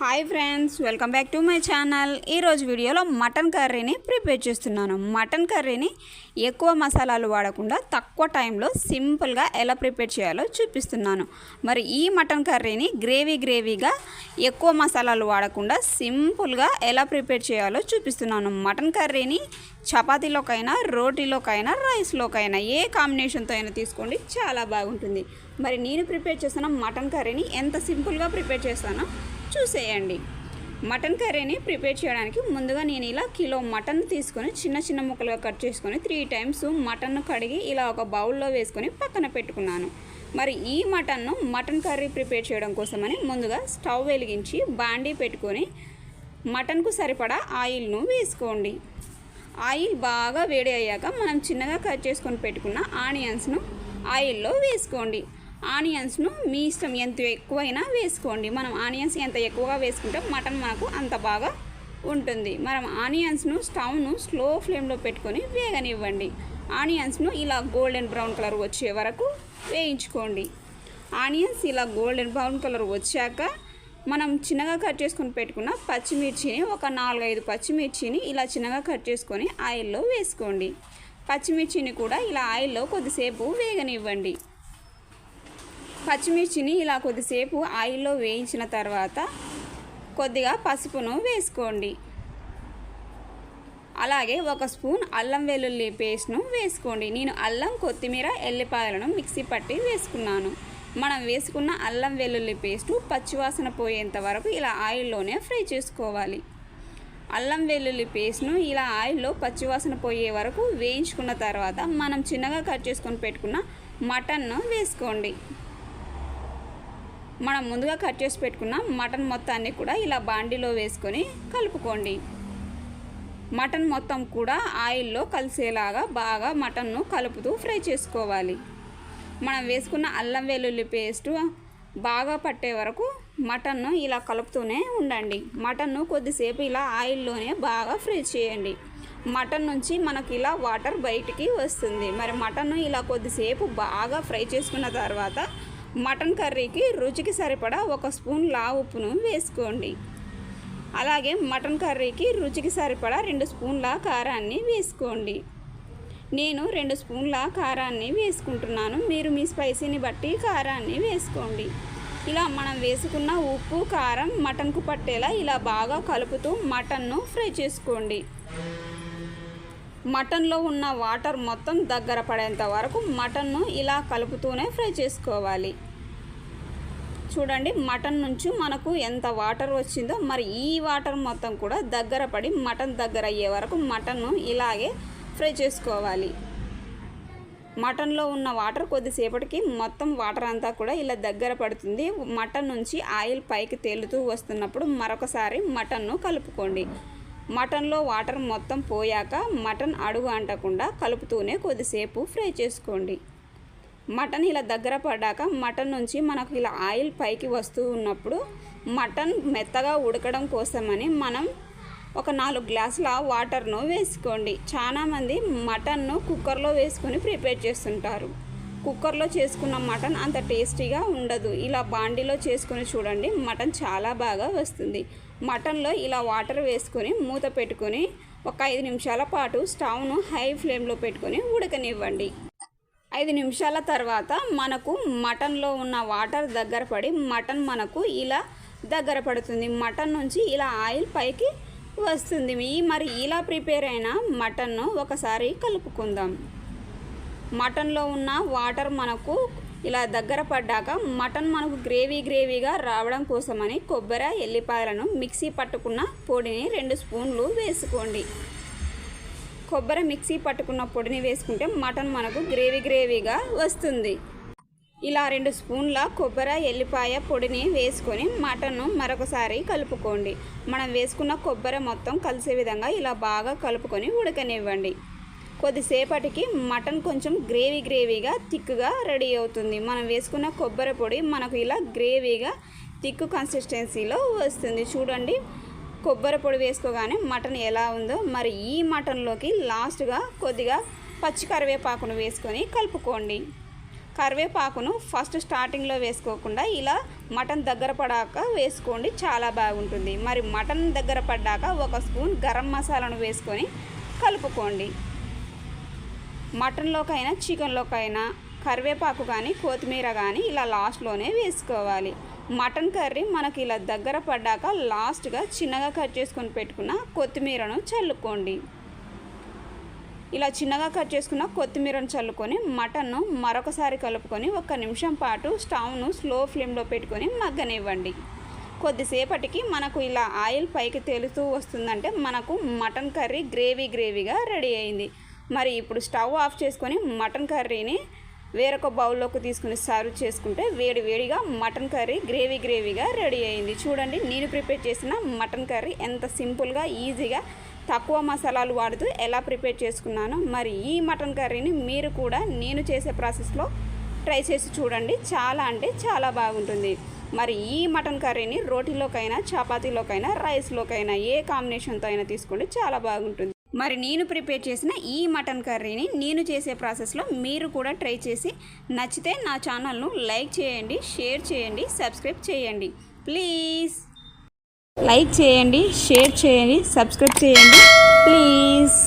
Hi friends welcome back to my channel. ఈరోజు వీడియోలో mutton కర్రీని ప్రిపేర్ చేస్తున్నాను. మటన్ కర్రీని ఎక్కువ మసాలాలు వాడకుండా తక్కువ టైంలో సింపుల్గా ఎలా ప్రిపేర్ చేయాలో చూపిస్తున్నాను. మరి ఈ మటన్ కర్రీని గ్రేవీ గ్రేవీగా ఎక్కువ మసాలాలు వాడకుండా సింపుల్గా ఎలా ప్రిపేర్ చేయాలో చూపిస్తున్నాను. మటన్ కర్రీని చపాతీలోకైనా రోటీలోకైనా రైస్లోకైనా ఏ కాంబినేషన్తో అయినా తీసుకోండి చాలా బాగుంటుంది. మరి నేను ప్రిపేర్ చేస్తున్న మటన్ కర్రీని ఎంత సింపుల్గా ప్రిపేర్ చేస్తానో చూసేయండి. మటన్ కర్రీని ప్రిపేర్ చేయడానికి ముందుగా నేను ఇలా కిలో మటన్ తీసుకొని చిన్న చిన్న ముక్కలుగా కట్ చేసుకొని త్రీ టైమ్స్ మటన్ను కడిగి ఇలా ఒక బౌల్లో వేసుకొని పక్కన పెట్టుకున్నాను. మరి ఈ మటన్ను మటన్ కర్రీ ప్రిపేర్ చేయడం కోసమని ముందుగా స్టవ్ వెలిగించి బాండీ పెట్టుకొని మటన్కు సరిపడా ఆయిల్ను వేసుకోండి. ఆయిల్ బాగా వేడి అయ్యాక మనం చిన్నగా కట్ చేసుకొని పెట్టుకున్న ఆనియన్స్ను ఆయిల్లో వేసుకోండి. ఆనియన్స్ను మీ ఇష్టం ఎంత ఎక్కువైనా వేసుకోండి. మనం ఆనియన్స్ ఎంత ఎక్కువగా వేసుకుంటే మటన్ మనకు అంత బాగా ఉంటుంది. మనం ఆనియన్స్ను స్టవ్ను స్లో ఫ్లేమ్లో పెట్టుకొని వేగనివ్వండి. ఆనియన్స్ను ఇలా గోల్డెన్ బ్రౌన్ కలర్ వచ్చే వరకు వేయించుకోండి. ఆనియన్స్ ఇలా గోల్డెన్ బ్రౌన్ కలర్ వచ్చాక మనం చిన్నగా కట్ చేసుకొని పెట్టుకున్న పచ్చిమిర్చిని ఒక నాలుగైదు పచ్చిమిర్చిని ఇలా చిన్నగా కట్ చేసుకొని ఆయిల్లో వేసుకోండి. పచ్చిమిర్చిని కూడా ఇలా ఆయిల్లో కొద్దిసేపు వేగనివ్వండి. పచ్చిమిర్చిని ఇలా కొద్దిసేపు ఆయిల్లో వేయించిన తర్వాత కొద్దిగా పసుపును వేసుకోండి. అలాగే ఒక స్పూన్ అల్లం వెల్లుల్లి పేస్ట్ను వేసుకోండి. నేను అల్లం కొత్తిమీర ఎల్లిపాయలను మిక్సీ పట్టి వేసుకున్నాను. మనం వేసుకున్న అల్లం వెల్లుల్లి పేస్టు పచ్చివాసన పోయేంత వరకు ఇలా ఆయిల్లోనే ఫ్రై చేసుకోవాలి. అల్లం వెల్లుల్లి పేస్ట్ను ఇలా ఆయిల్లో పచ్చివాసన పోయే వరకు వేయించుకున్న తర్వాత మనం చిన్నగా కట్ చేసుకొని పెట్టుకున్న మటన్ను వేసుకోండి. మనం ముందుగా కట్ చేసి పెట్టుకున్న మటన్ మొత్తాన్ని కూడా ఇలా బాండీలో వేసుకొని కలుపుకోండి. మటన్ మొత్తం కూడా ఆయిల్లో కలిసేలాగా బాగా మటన్ను కలుపుతూ ఫ్రై చేసుకోవాలి. మనం వేసుకున్న అల్లం వెల్లుల్లి పేస్టు బాగా పట్టే వరకు మటన్ను ఇలా కలుపుతూనే ఉండండి. మటన్ను కొద్దిసేపు ఇలా ఆయిల్లోనే బాగా ఫ్రై చేయండి. మటన్ నుంచి మనకి ఇలా వాటర్ బయటికి వస్తుంది. మరి మటన్ను ఇలా కొద్దిసేపు బాగా ఫ్రై చేసుకున్న తర్వాత మటన్ కర్రీకి రుచికి సరిపడా ఒక స్పూన్ లా ఉప్పును వేసుకోండి. అలాగే మటన్ కర్రీకి రుచికి సరిపడా రెండు స్పూన్ల కారాన్ని వేసుకోండి. నేను రెండు స్పూన్ల కారాన్ని వేసుకుంటున్నాను. మీరు మీ స్పైసీని బట్టి కారాన్ని వేసుకోండి. ఇలా మనం వేసుకున్న ఉప్పు కారం మటన్కు పట్టేలా ఇలా బాగా కలుపుతూ మటన్ను ఫ్రై చేసుకోండి. మటన్లో ఉన్న వాటర్ మొత్తం దగ్గర పడేంత వరకు మటన్ను ఇలా కలుపుతూనే ఫ్రై చేసుకోవాలి. చూడండి మటన్ నుంచి మనకు ఎంత వాటర్ వచ్చిందో మరి ఈ వాటర్ మొత్తం కూడా దగ్గర పడి మటన్ దగ్గర అయ్యే వరకు మటన్ను ఇలాగే ఫ్రై చేసుకోవాలి. మటన్లో ఉన్న వాటర్ కొద్దిసేపటికి మొత్తం వాటర్ అంతా కూడా ఇలా దగ్గర పడుతుంది. మటన్ నుంచి ఆయిల్ పైకి తేలుతూ వస్తున్నప్పుడు మరొకసారి మటన్ను కలుపుకోండి. మటన్లో వాటర్ మొత్తం పోయాక మటన్ అడుగు అంటకుండా కలుపుతూనే కొద్దిసేపు ఫ్రై చేసుకోండి. మటన్ ఇలా దగ్గర పడ్డాక మటన్ నుంచి మనకు ఇలా ఆయిల్ పైకి వస్తూ ఉన్నప్పుడు మటన్ మెత్తగా ఉడకడం కోసమని మనం ఒక నాలుగు గ్లాసుల వాటర్ను వేసుకోండి. చాలామంది మటన్ను కుక్కర్లో వేసుకొని ప్రిపేర్ చేస్తుంటారు. కుక్కర్లో చేసుకున్న మటన్ అంత టేస్టీగా ఉండదు. ఇలా బాండీలో చేసుకొని చూడండి మటన్ చాలా బాగా వస్తుంది. మటన్లో ఇలా వాటర్ వేసుకొని మూత పెట్టుకొని ఒక ఐదు నిమిషాల పాటు స్టవ్ను హై ఫ్లేమ్లో పెట్టుకొని ఉడకనివ్వండి. ఐదు నిమిషాల తర్వాత మనకు మటన్లో ఉన్న వాటర్ దగ్గర పడి మటన్ మనకు ఇలా దగ్గర పడుతుంది. మటన్ నుంచి ఇలా ఆయిల్ పైకి వస్తుంది. ఈ మరి ఇలా ప్రిపేర్ అయిన మటన్ను ఒకసారి కలుపుకుందాం. మటన్లో ఉన్న వాటర్ మనకు ఇలా దగ్గర పడ్డాక మటన్ మనకు గ్రేవీ గ్రేవీగా రావడం కోసమని కొబ్బరి ఎల్లిపాయలను మిక్సీ పట్టుకున్న పొడిని రెండు స్పూన్లు వేసుకోండి. కొబ్బరి మిక్సీ పట్టుకున్న పొడిని వేసుకుంటే మటన్ మనకు గ్రేవీ గ్రేవీగా వస్తుంది. ఇలా రెండు స్పూన్ల కొబ్బరి ఎల్లిపాయ పొడిని వేసుకొని మటన్ను మరొకసారి కలుపుకోండి. మనం వేసుకున్న కొబ్బరి మొత్తం కలిసే విధంగా ఇలా బాగా కలుపుకొని ఉడకనివ్వండి. కొద్దిసేపటికి మటన్ కొంచెం గ్రేవీ గ్రేవీగా థిక్గా రెడీ అవుతుంది. మనం వేసుకున్న కొబ్బరి పొడి మనకు ఇలా గ్రేవీగా థిక్ కన్సిస్టెన్సీలో వస్తుంది. చూడండి. కొబ్బరి పొడి వేసుకోగానే మటన్ ఎలా ఉందో మరి ఈ మటన్లోకి లాస్ట్గా కొద్దిగా పచ్చి కరివేపాకును వేసుకొని కలుపుకోండి. కరివేపాకును ఫస్ట్ స్టార్టింగ్లో వేసుకోకుండా ఇలా మటన్ దగ్గర పడాక వేసుకోండి చాలా బాగుంటుంది. మరి మటన్ దగ్గర పడ్డాక ఒక స్పూన్ గరం మసాలాను వేసుకొని కలుపుకోండి. మటన్లోకైనా చికెన్లోకైనా కరివేపాకు కానీ కొత్తిమీర కానీ ఇలా లాస్ట్లోనే వేసుకోవాలి. మటన్ కర్రీ మనకి ఇలా దగ్గర పడ్డాక లాస్ట్గా చిన్నగా కట్ చేసుకొని పెట్టుకున్న కొత్తిమీరను చల్లుకోండి. ఇలా చిన్నగా కట్ చేసుకున్న కొత్తిమీరను చల్లుకొని మటన్ను మరొకసారి కలుపుకొని ఒక నిమిషం పాటు స్టవ్ను స్లో ఫ్లేమ్లో పెట్టుకొని మగ్గనివ్వండి. కొద్దిసేపటికి మనకు ఇలా ఆయిల్ పైకి తేలుతూ వస్తుందంటే మనకు మటన్ కర్రీ గ్రేవీ గ్రేవీగా రెడీ అయింది. మరి ఇప్పుడు స్టవ్ ఆఫ్ చేసుకొని మటన్ కర్రీని వేరొక బౌల్లోకి తీసుకుని సర్వ్ చేసుకుంటే వేడి వేడిగా మటన్ కర్రీ గ్రేవీ గ్రేవీగా రెడీ అయింది. చూడండి నేను ప్రిపేర్ చేసిన మటన్ కర్రీ ఎంత సింపుల్గా ఈజీగా తక్కువ మసాలాలు వాడుతూ ఎలా ప్రిపేర్ చేసుకున్నానో మరి ఈ మటన్ కర్రీని మీరు కూడా నేను చేసే ప్రాసెస్లో ట్రై చేసి చూడండి. చాలా అంటే చాలా బాగుంటుంది. మరి ఈ మటన్ కర్రీని రోటీలోకైనా చపాతీలోకైనా రైస్లోకైనా ఏ కాంబినేషన్తో అయినా తీసుకోండి చాలా బాగుంటుంది. మరి నేను ప్రిపేర్ చేసిన ఈ మటన్ కర్రీని నేను చేసే ప్రాసెస్లో మీరు కూడా ట్రై చేసి నచ్చితే నా ఛానల్ను లైక్ చేయండి షేర్ చేయండి సబ్స్క్రైబ్ చేయండి. ప్లీజ్. లైక్ చేయండి షేర్ చేయండి సబ్స్క్రైబ్ చేయండి. ప్లీజ్.